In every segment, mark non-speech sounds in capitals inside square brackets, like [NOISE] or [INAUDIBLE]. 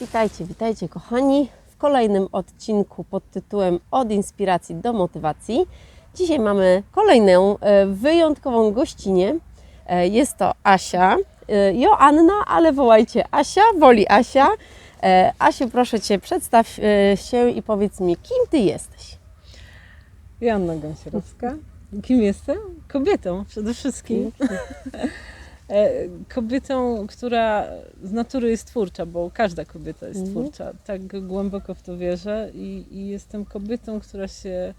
Witajcie, witajcie kochani w kolejnym odcinku pod tytułem Od inspiracji do motywacji. Dzisiaj mamy kolejną e, wyjątkową gościnę. E, Jest to Asia, e, Joanna, ale wołajcie Asia, woli Asia. Asiu, proszę Cię, przedstaw się i powiedz mi, kim Ty jesteś? Joanna Gąsierowska. Kim jestem? Kobietą przede wszystkim. E, Kobietą, która z natury jest twórcza, bo każda kobieta jest Mhm. twórcza. Tak głęboko w to wierzę i, i jestem kobietą, która się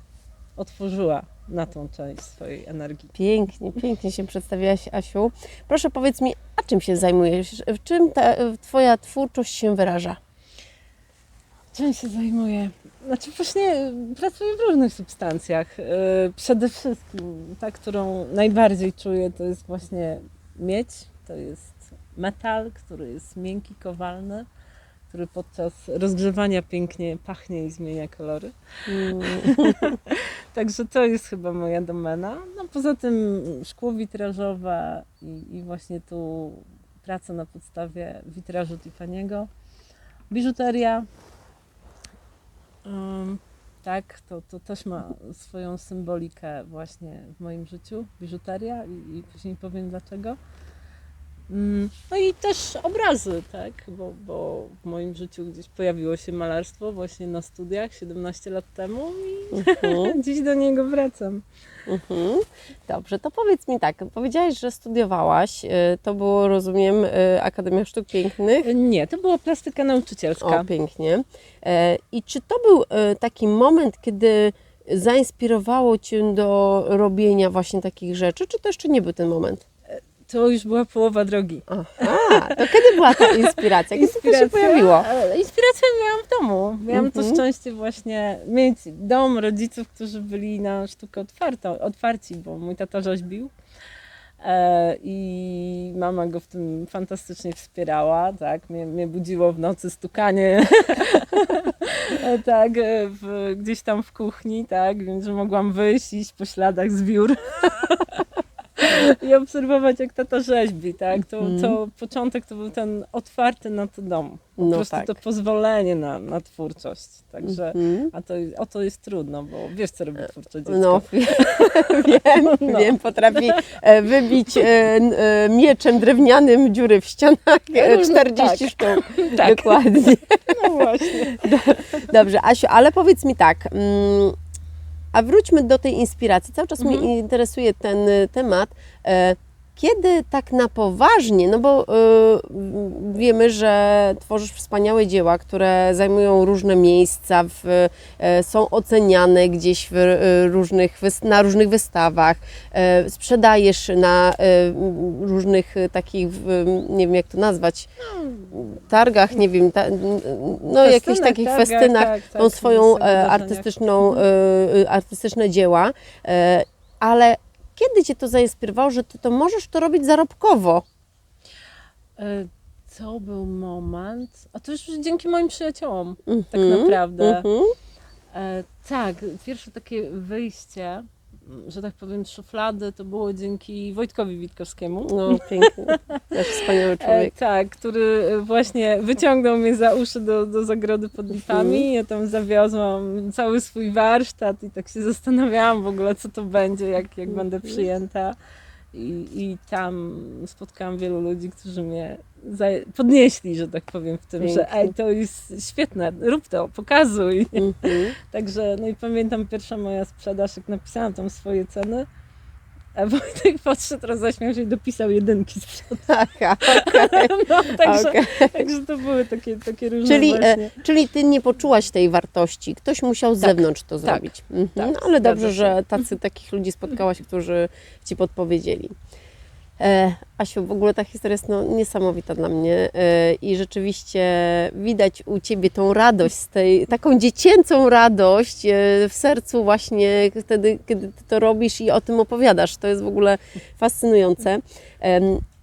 otworzyła na tą część swojej energii. Pięknie, pięknie się przedstawiałaś, Asiu. Proszę powiedz mi, a czym się zajmujesz? W czym ta Twoja twórczość się wyraża? Czym się zajmuję? Znaczy właśnie pracuję w różnych substancjach. E, Przede wszystkim ta, którą najbardziej czuję, to jest właśnie miedź. To jest metal, który jest miękki, kowalny, który podczas rozgrzewania pięknie pachnie i zmienia kolory. Mm, [LAUGHS] Także to jest chyba moja domena. No poza tym szkło witrażowe i, i właśnie tu praca na podstawie witrażu Tiffany'ego. Biżuteria. Ym, tak, to, to też ma swoją symbolikę właśnie w moim życiu. Biżuteria i, i później powiem dlaczego. Mm, No i też obrazy, tak, bo, bo w moim życiu gdzieś pojawiło się malarstwo właśnie na studiach 17 lat temu i mhm. [LAUGHS] Dziś do niego wracam. Mhm. Dobrze, to powiedz mi tak, powiedziałaś, że studiowałaś, y, to było, rozumiem, y, Akademia Sztuk Pięknych. Nie, to była plastyka nauczycielska. O, pięknie. E, I czy to był taki moment, kiedy zainspirowało Cię do robienia właśnie takich rzeczy, czy to jeszcze nie był ten moment? To już była połowa drogi. Aha, to kiedy była ta inspiracja? Kiedy to się pojawiło? Inspirację miałam w domu. Miałam to Mhm. szczęście właśnie mieć dom rodziców, którzy byli na sztukę otwartą, otwarci, bo mój tata rzeźbił. E, I mama go w tym fantastycznie wspierała, tak, mnie, mnie budziło w nocy stukanie, [LAUGHS] tak, w, gdzieś tam w kuchni, tak, więc że mogłam wyjść, iść po śladach z biur [LAUGHS] [LAUGHS] i obserwować, jak tata rzeźbi, tak, to, Mhm. to początek to był ten otwarty na to dom, po No prostu tak. to pozwolenie na, na twórczość, także, Mhm. a to, o to jest trudno, bo wiesz, co robi twórcze dziecko. No, [LAUGHS] wiem, No. wiem, potrafi e, wybić e, e, mieczem drewnianym dziury w ścianach, e, No, 40 tak. sztuk. [LAUGHS] Tak. Dokładnie. No właśnie. Dobrze, Asiu, ale powiedz mi tak, mm, a wróćmy do tej inspiracji. Cały czas Mhm. mnie interesuje ten y, temat. Kiedy tak na poważnie, no bo y, wiemy, że tworzysz wspaniałe dzieła, które zajmują różne miejsca, w, e, są oceniane gdzieś w e, różnych, na różnych wystawach, e, sprzedajesz na m, różnych takich, w, nie wiem jak to nazwać, targach, nie wiem, ta, no jakichś takich targach, festynach, tak, tak, tą swoją wydarzeniach. e, artystyczną, e, artystyczne dzieła, e, ale kiedy Cię to zainspirowało, że Ty to możesz to robić zarobkowo? E, To był moment, a to już dzięki moim przyjaciołom, tak Mhm, naprawdę. mhm. E, tak, pierwsze takie wyjście, że tak powiem, szuflady, to było dzięki Wojtkowi Witkowskiemu. No [LAUGHS] pięknie, też wspaniały E, człowiek. tak, który właśnie wyciągnął mnie za uszy do, do zagrody pod Mhm. lipami. Ja tam zawiozłam cały swój warsztat i tak się zastanawiałam w ogóle, co to będzie, jak, jak będę Mhm. przyjęta. I, I tam spotkałam wielu ludzi, którzy mnie podnieśli, że tak powiem, w tym, że Pięknie. ej, to jest świetne, rób to, pokazuj. Mhm. [LAUGHS] Także, no i pamiętam pierwsza moja sprzedaż, jak napisałam tam swoje ceny, Wojtek podszedł, roześmiał się i dopisał jedynki sprzedaży. Aha, [LAUGHS] okej, No, także, okej. także to były takie, takie różne Czyli, e, czyli Ty nie poczułaś tej wartości, ktoś musiał z Tak, zewnątrz to tak, zrobić. Mhm. tak, No, ale dobrze, się. że tacy, takich ludzi spotkałaś, którzy Ci podpowiedzieli. E, Asiu, w ogóle ta historia jest no, niesamowita dla mnie e, i rzeczywiście widać u Ciebie tą radość, tej, taką dziecięcą radość e, w sercu właśnie wtedy, kiedy Ty to robisz i o tym opowiadasz. To jest w ogóle fascynujące.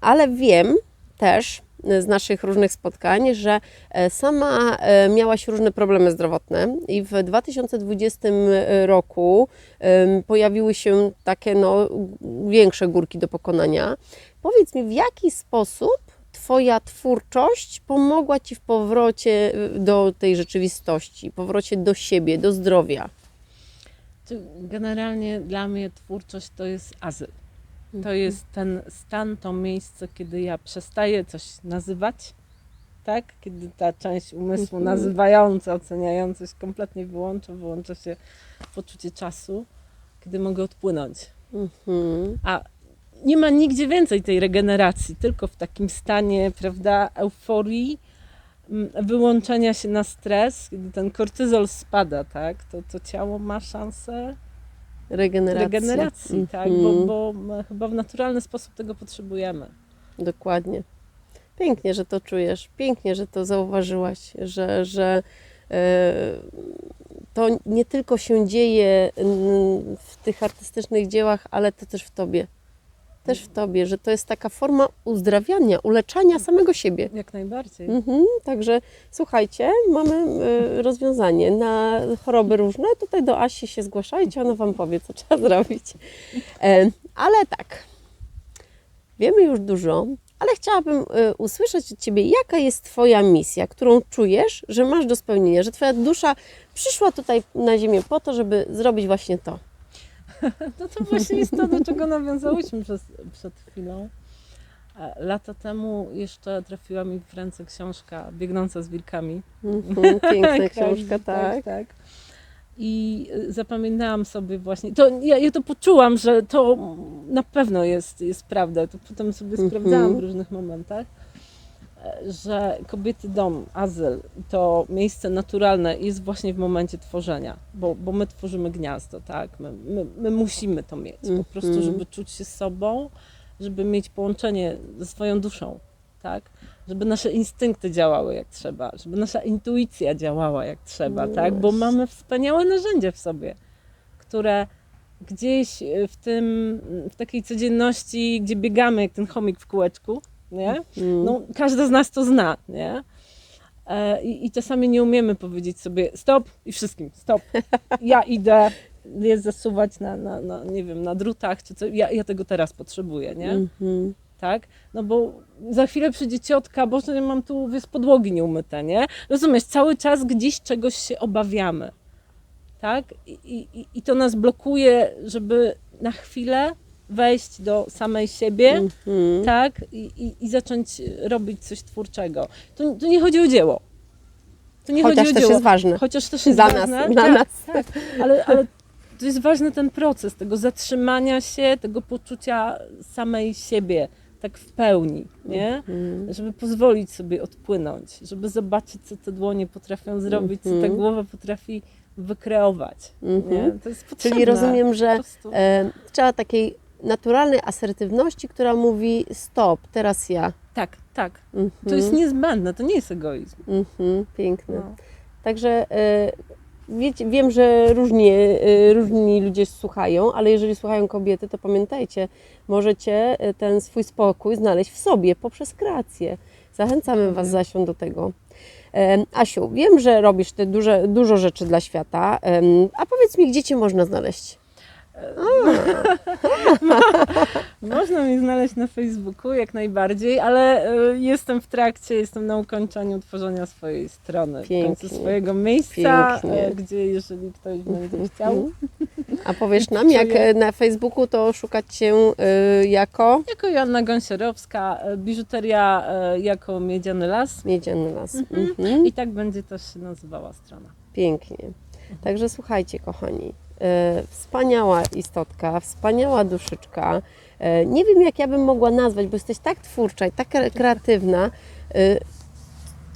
Ale wiem też z naszych różnych spotkań, że e, sama e, miałaś różne problemy zdrowotne i w 2020 roku em, pojawiły się takie no, większe górki do pokonania. Powiedz mi, w jaki sposób Twoja twórczość pomogła Ci w powrocie do tej rzeczywistości, powrocie do siebie, do zdrowia? Generalnie dla mnie twórczość to jest azyl. To jest ten stan, to miejsce, kiedy ja przestaję coś nazywać, tak? Kiedy ta część umysłu Mhm. nazywająca, oceniająca się kompletnie wyłącza, wyłącza się poczucie czasu, kiedy mogę odpłynąć. Mhm. A nie ma nigdzie więcej tej regeneracji, tylko w takim stanie, prawda, euforii, mm, wyłączenia się na stres, kiedy ten kortyzol spada, tak? To, to ciało ma szansę Regeneracja. regeneracji, tak? Mhm. Bo, bo my chyba w naturalny sposób tego potrzebujemy. Dokładnie. Pięknie, że to czujesz, pięknie, że to zauważyłaś, że, że e, to nie tylko się dzieje mm, w tych artystycznych dziełach, ale to też w tobie. Też w tobie, że to jest taka forma uzdrawiania, uleczania samego siebie. Jak najbardziej. Mhm, także słuchajcie, mamy e, rozwiązanie na choroby różne. Tutaj do Asi się zgłaszajcie, ona Wam powie, co trzeba [LAUGHS] zrobić. E, ale tak, wiemy już dużo, ale chciałabym e, usłyszeć od Ciebie, jaka jest Twoja misja, którą czujesz, że masz do spełnienia, że Twoja dusza przyszła tutaj na ziemię po to, żeby zrobić właśnie to. [LAUGHS] No to właśnie jest to, do czego nawiązałyśmy przez, przed chwilą. Lata temu jeszcze trafiła mi w ręce książka Biegnąca z wilkami. Mhm, piękna [LAUGHS] książka, tak. tak. I y, zapamiętałam sobie właśnie, to ja, ja to poczułam, że to na pewno jest, jest prawda. To potem sobie Mhm. sprawdzałam w różnych momentach, że kobiety dom, azyl, to miejsce naturalne jest właśnie w momencie tworzenia, bo, bo my tworzymy gniazdo, tak? My, my, my musimy to mieć, po prostu, Mhm. żeby czuć się sobą, żeby mieć połączenie ze swoją duszą, tak? żeby nasze instynkty działały jak trzeba, żeby nasza intuicja działała jak trzeba, No tak? Bo mamy wspaniałe narzędzie w sobie, które gdzieś w tym, w takiej codzienności, gdzie biegamy jak ten chomik w kółeczku, nie? Mm. No, każdy z nas to zna, nie? E, I, I czasami nie umiemy powiedzieć sobie stop i wszystkim stop. [LAUGHS] Ja idę jest zasuwać na, na, na, nie wiem, na drutach, czy co, ja, ja tego teraz potrzebuję, nie? Mhm. tak? No bo za chwilę przyjdzie ciotka, bo że mam tu z podłogi nieumyte, nie? Rozumiesz, cały czas gdzieś czegoś się obawiamy, tak? I, i, i to nas blokuje, żeby na chwilę wejść do samej siebie, Mhm. tak? I, i, I zacząć robić coś twórczego. Tu, nie chodzi o dzieło. Tu nie Chociaż chodzi o też dzieło. jest ważne. Chociaż też [LAUGHS] jest Dla ważne. nas, dla tak, nas. Tak, ale, ale to jest ważny ten proces tego zatrzymania się, tego poczucia samej siebie, tak w pełni, nie? Mhm. Żeby pozwolić sobie odpłynąć, żeby zobaczyć, co te dłonie potrafią zrobić, co ta Mhm. głowa potrafi wykreować. Mhm. Nie? To jest potrzebne. Czyli rozumiem, że e, trzeba takiej naturalnej asertywności, która mówi stop, teraz ja. Tak, tak. Mhm. To jest niezbędne, to nie jest egoizm. Mhm, piękne. No. Także e, wiecie, wiem, że różni, e, różni ludzie słuchają, ale jeżeli słuchają kobiety, to pamiętajcie, możecie e, ten swój spokój znaleźć w sobie poprzez kreację. Zachęcamy Was, Zasią, do tego. E, Asiu, wiem, że robisz te duże, dużo rzeczy dla świata, a powiedz mi, gdzie Cię można znaleźć? [LAUGHS] Można mnie znaleźć na Facebooku jak najbardziej, ale y, jestem w trakcie, jestem na ukończeniu tworzenia swojej strony, w końcu Pięknie. swojego miejsca, Pięknie. y, gdzie jeżeli ktoś będzie [LAUGHS] chciał, A powiesz nam, jak e, na Facebooku to szukać Cię e, jako jako Joanna Gąsierowska, y, biżuteria y, jako Miedziany Las Miedziany Las. Mhm. Mhm. i tak będzie też się nazywała strona. Pięknie. Także słuchajcie, kochani, e, wspaniała istotka, wspaniała duszyczka. E, nie wiem, jak ja bym mogła nazwać, bo jesteś tak twórcza i tak kre- kreatywna. E,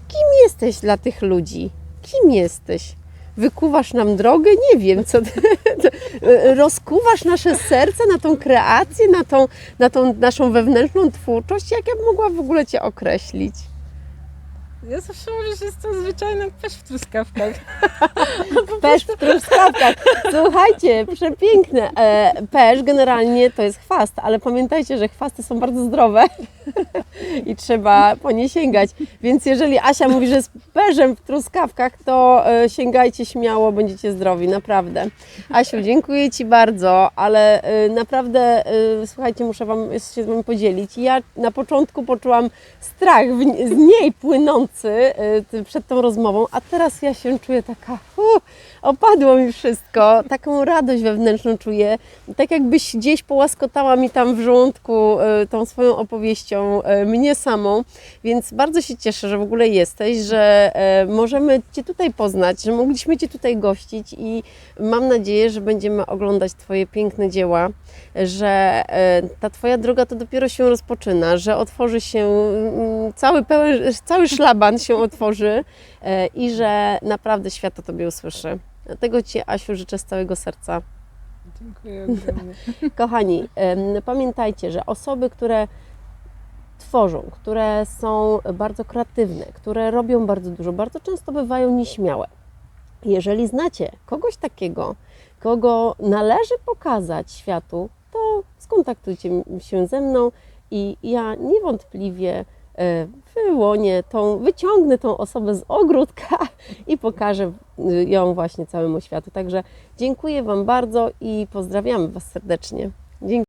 kim jesteś dla tych ludzi? Kim jesteś? Wykuwasz nam drogę? Nie wiem, co [LAUGHS] e, rozkuwasz nasze serce na tą kreację, na tą, na tą naszą wewnętrzną twórczość. Jak ja bym mogła w ogóle Cię określić? Ja zawsze mówię, że jestem zwyczajna pesz w truskawkach. [LAUGHS] Pesz w truskawkach. Słuchajcie, przepiękne. Pesz generalnie to jest chwast, ale pamiętajcie, że chwasty są bardzo zdrowe [LAUGHS] i trzeba po nie sięgać. Więc jeżeli Asia mówi, że jest perzem w truskawkach, to e, sięgajcie śmiało, będziecie zdrowi, naprawdę. Asiu, dziękuję Ci bardzo, ale e, naprawdę, e, słuchajcie, muszę Wam się z Wami podzielić. Ja na początku poczułam strach z niej płynący ty- przed tą rozmową, a teraz ja się czuję taka, uh, opadło mi wszystko, taką radość wewnętrzną czuję, tak jakbyś gdzieś połaskotała mi tam w żołądku e, tą swoją opowieścią, e, mnie samą, więc bardzo się cieszę, że w ogóle jesteś, że e, możemy Cię tutaj poznać, że mogliśmy Cię tutaj gościć i mam nadzieję, że będziemy oglądać Twoje piękne dzieła, że e, ta Twoja droga to dopiero się rozpoczyna, że otworzy się mm, cały, pełen, cały szlaban się otworzy e, i że naprawdę świat o Tobie usłyszy. Dlatego Ci, Asiu, życzę z całego serca. Dziękuję [LAUGHS] ogromnie. Kochani, pamiętajcie, że osoby, które tworzą, które są bardzo kreatywne, które robią bardzo dużo, bardzo często bywają nieśmiałe. Jeżeli znacie kogoś takiego, kogo należy pokazać światu, to skontaktujcie się ze mną i ja niewątpliwie wyłonię tą, wyciągnę tą osobę z ogródka [LAUGHS] i pokażę y, ją właśnie całemu światu. Także dziękuję Wam bardzo i pozdrawiamy Was serdecznie. Dziękuję.